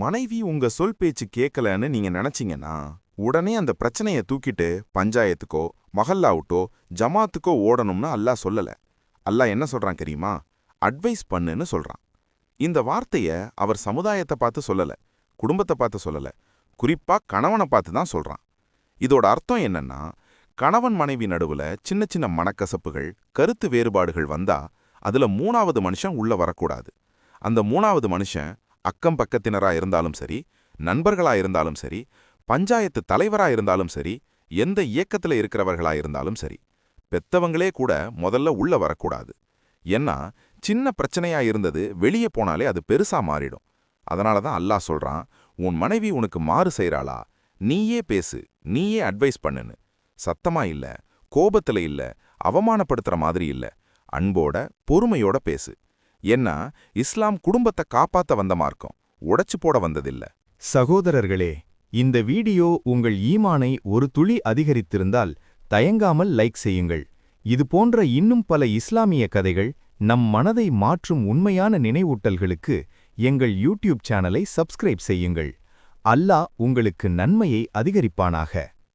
மனைவி உங்க சொல் பேச்சு கேட்கலன்னு நீங்க நினைச்சீங்கன்னா உடனே அந்த பிரச்சனைய தூக்கிட்டு பஞ்சாயத்துக்கோ மஹல்லாவுட்டோ ஜமாத்துக்கோ ஓடணும்னு அல்லாஹ் சொல்லல. அல்லாஹ் என்ன சொல்றான் தெரியுமா? அட்வைஸ் பண்ணுன்னு சொல்றான். இந்த வார்த்தைய அவர் சமுதாயத்தை பார்த்து சொல்லல குடும்பத்தை பார்த்து சொல்லல குறிப்பா கணவனை பார்த்து தான் சொல்றான். இதோட அர்த்தம் என்னன்னா கணவன் மனைவி நடுவுல சின்ன சின்ன மனக்கசப்புகள் கருத்து வேறுபாடுகள் வந்தா அதுல மூணாவது மனுஷன் உள்ள வரக்கூடாது. அந்த மூணாவது மனுஷன் அக்கம் பக்கத்தினரா இருந்தாலும் சரி நண்பர்களா இருந்தாலும் சரி பஞ்சாயத்து தலைவரா இருந்தாலும் சரி எந்த இயக்கத்துல இருக்கிறவர்களா இருந்தாலும் சரி பெத்தவங்களே கூட முதல்ல உள்ள வரக்கூடாது. ஏன்னா சின்ன பிரச்சனையா இருந்தது வெளியே போனாலே அது பெருசா மாறிடும். அதனால தான் அல்லாஹ் சொல்றான் உன் மனைவி உனக்கு மாறு செய்கிறாளா நீயே பேசு நீயே அட்வைஸ் பண்ணுன்னு. சத்தமா இல்ல கோபத்துல இல்ல அவமானப்படுத்துற மாதிரி இல்ல. அன்போட பொறுமையோட பேசு. ஏன்னா இஸ்லாம் குடும்பத்தை காப்பாத்த வந்த மார்க்கம். உடைச்சு போட வந்ததில்ல. சகோதரர்களே இந்த வீடியோ உங்கள் ஈமானை ஒரு துளி அதிகரித்திருந்தால் தயங்காமல் லைக் செய்யுங்கள். இது போன்ற இன்னும் பல இஸ்லாமிய கதைகள் நம் மனதை மாற்றும் உண்மையான நினைவூட்டல்களுக்கு எங்கள் யூடியூப் சேனலை சப்ஸ்கிரைப் செய்யுங்கள். அல்லாஹ் உங்களுக்கு நன்மையை அதிகரிப்பானாக.